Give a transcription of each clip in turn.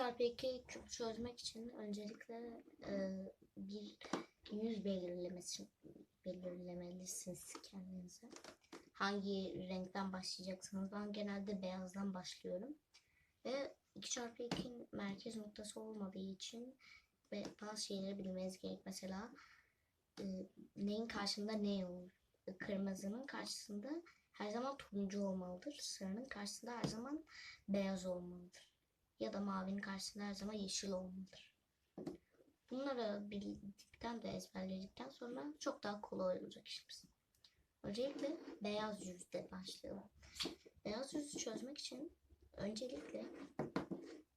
çarpı 2 küp çözmek için öncelikle e, bir yüz belirlemesi belirlemelisiniz kendinize. Hangi renkten başlayacaksınız? Ben genelde beyazdan başlıyorum. Ve 2 çarpı 2'nin merkez noktası olmadığı için ve bazı şeyleri bilmeniz gerek. Mesela e, neyin karşısında ne olur? Kırmızının karşısında her zaman turuncu olmalıdır. Sarının karşısında her zaman beyaz olmalıdır ya da mavinin karşısında her zaman yeşil olmalıdır. Bunları bildikten de ezberledikten sonra çok daha kolay olacak işimiz. Öncelikle beyaz yüzde başlayalım. Beyaz yüzü çözmek için öncelikle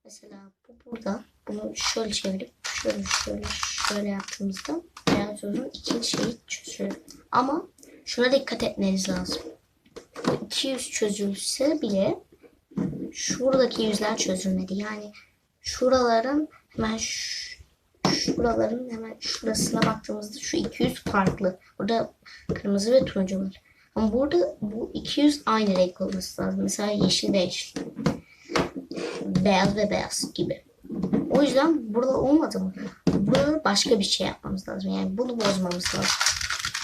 mesela bu burada bunu şöyle çevirip şöyle şöyle şöyle yaptığımızda beyaz yüzün iki şeyi çözülür. Ama şuna dikkat etmeniz lazım. Bu iki yüz çözülse bile şuradaki yüzler çözülmedi. Yani şuraların hemen şuraların hemen şurasına baktığımızda şu 200 farklı. Burada kırmızı ve turuncu var. Ama burada bu 200 aynı renk olması lazım. Mesela yeşil ve yeşil. Beyaz ve beyaz gibi. O yüzden burada olmadı mı? Burada başka bir şey yapmamız lazım. Yani bunu bozmamız lazım.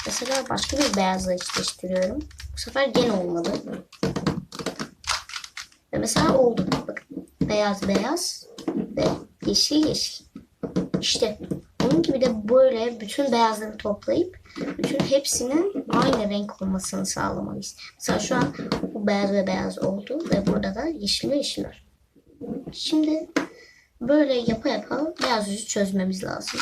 Mesela başka bir beyazla eşleştiriyorum. Bu sefer gene olmadı. Ve mesela oldu. Bakın beyaz beyaz ve yeşil yeşil. İşte bunun gibi de böyle bütün beyazları toplayıp bütün hepsinin aynı renk olmasını sağlamalıyız. Mesela şu an bu beyaz ve beyaz oldu ve burada da yeşil ve yeşil var. Şimdi böyle yapa yapa beyaz yüzü çözmemiz lazım.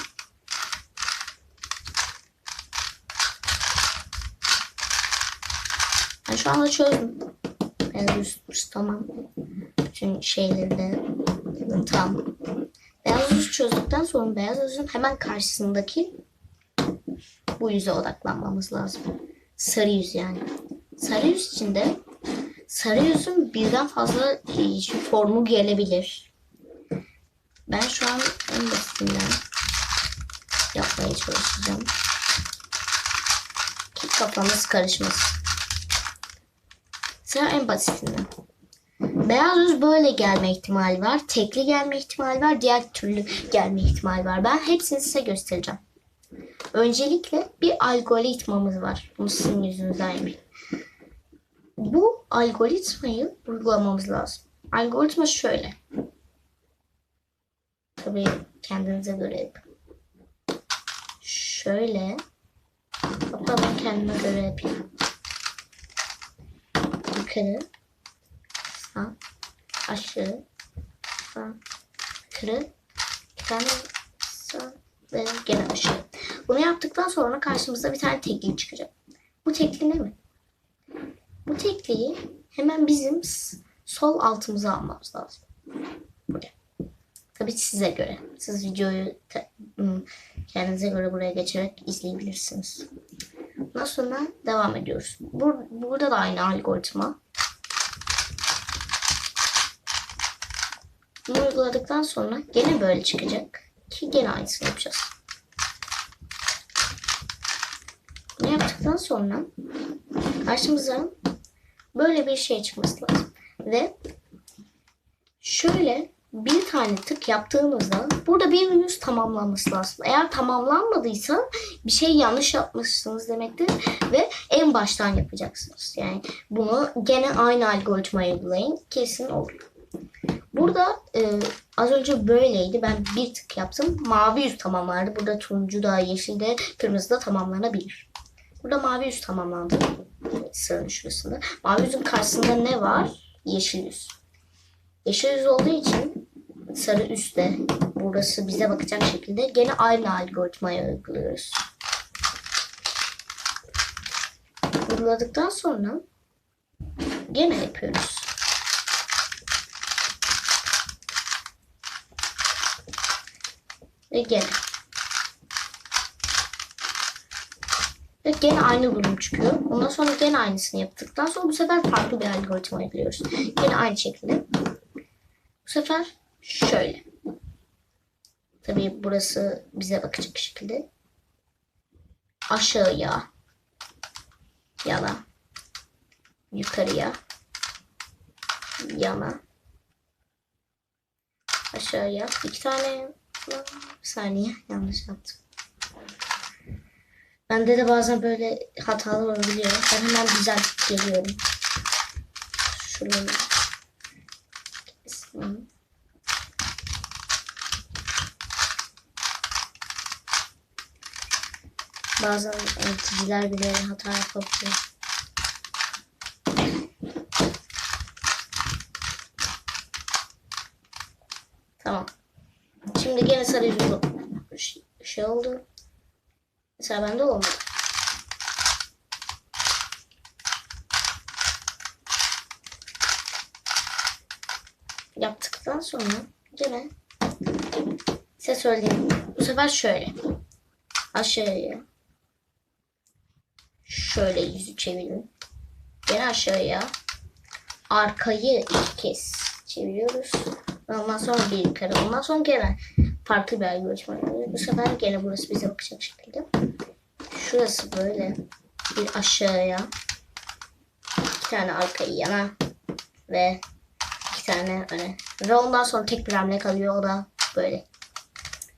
Ben şu anda çözdüm. Beyaz yüz tamam. Bütün şeyleri de tam. Beyaz yüzü çözdükten sonra beyaz yüzün hemen karşısındaki bu yüze odaklanmamız lazım. Sarı yüz yani. Sarı yüz içinde sarı yüzün birden fazla e, formu gelebilir. Ben şu an en basitinden yapmaya çalışacağım. Ki kafamız karışmasın. Sıra en basitinden. Beyaz yüz böyle gelme ihtimali var. Tekli gelme ihtimali var. Diğer türlü gelme ihtimali var. Ben hepsini size göstereceğim. Öncelikle bir algoritmamız var. Bunu sizin yüzünüzden yapayım. Bu algoritmayı uygulamamız lazım. Algoritma şöyle. Tabii kendinize göre yapın. Şöyle. Hatta ben kendime göre yapayım. Yukarı sağ, aşağı, sağ, yukarı, bir tane sağ ve gene aşağı. Bunu yaptıktan sonra karşımıza bir tane tekli çıkacak. Bu tekli ne mi? Bu tekliyi hemen bizim sol altımıza almamız lazım. Buraya. Tabii size göre. Siz videoyu ım, kendinize göre buraya geçerek izleyebilirsiniz. Ondan sonra devam ediyoruz. Bur- burada da aynı algoritma. Bunu uyguladıktan sonra gene böyle çıkacak. Ki gene aynısını yapacağız. Bunu yaptıktan sonra karşımıza böyle bir şey çıkması lazım. Ve şöyle bir tane tık yaptığımızda burada bir yüz tamamlanması lazım. Eğer tamamlanmadıysa bir şey yanlış yapmışsınız demektir ve en baştan yapacaksınız. Yani bunu gene aynı algoritmayı uygulayın kesin olur. Burada e, az önce böyleydi. Ben bir tık yaptım. Mavi yüz tamamlandı. Burada turuncu da yeşil de kırmızı da tamamlanabilir. Burada mavi yüz tamamlandı. Sıranın şurasında. Mavi yüzün karşısında ne var? Yeşil yüz. Yeşil yüz olduğu için sarı üstte burası bize bakacak şekilde gene aynı algoritmayı uyguluyoruz. Uyguladıktan sonra gene yapıyoruz. Ve gene. Ve gene aynı durum çıkıyor. Ondan sonra gene aynısını yaptıktan sonra bu sefer farklı bir algoritma uyguluyoruz. Gene aynı şekilde. Bu sefer şöyle. Tabii burası bize bakacak şekilde. Aşağıya. Yana. Yukarıya. Yana. aşağıya. iki tane bir saniye yanlış yaptım. Bende de bazen böyle hatalar olabiliyor. Ben hemen düzeltip geliyorum. Şuraları. Bazen yöneticiler bile hata yapabiliyor. Tamam. Şimdi gene sarı şey, oldu. Mesela bende olmadı. Yaptıktan sonra gene size söyleyeyim. Bu sefer şöyle. Aşağıya. Şöyle yüzü çevirin. Gene aşağıya. Arkayı iki kez çeviriyoruz. Ondan sonra bir yukarı. Ondan sonra gene farklı bir algoritma. yapıyoruz. Bu sefer gene burası bize bakacak şekilde. Şurası böyle bir aşağıya. iki tane arkayı yana ve iki tane öne. Ve ondan sonra tek bir hamle kalıyor. O da böyle.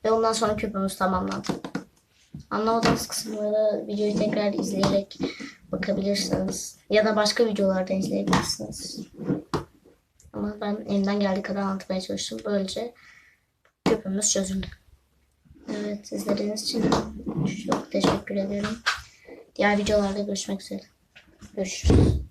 Ve ondan sonra küpümüz tamamlandı. Anlamadığınız kısımları videoyu tekrar izleyerek bakabilirsiniz. Ya da başka videolarda izleyebilirsiniz. Ama ben elimden geldiği kadar anlatmaya çalıştım. Böylece küpümüz çözüldü. Evet izlediğiniz için çok teşekkür ederim. Diğer videolarda görüşmek üzere. Görüşürüz.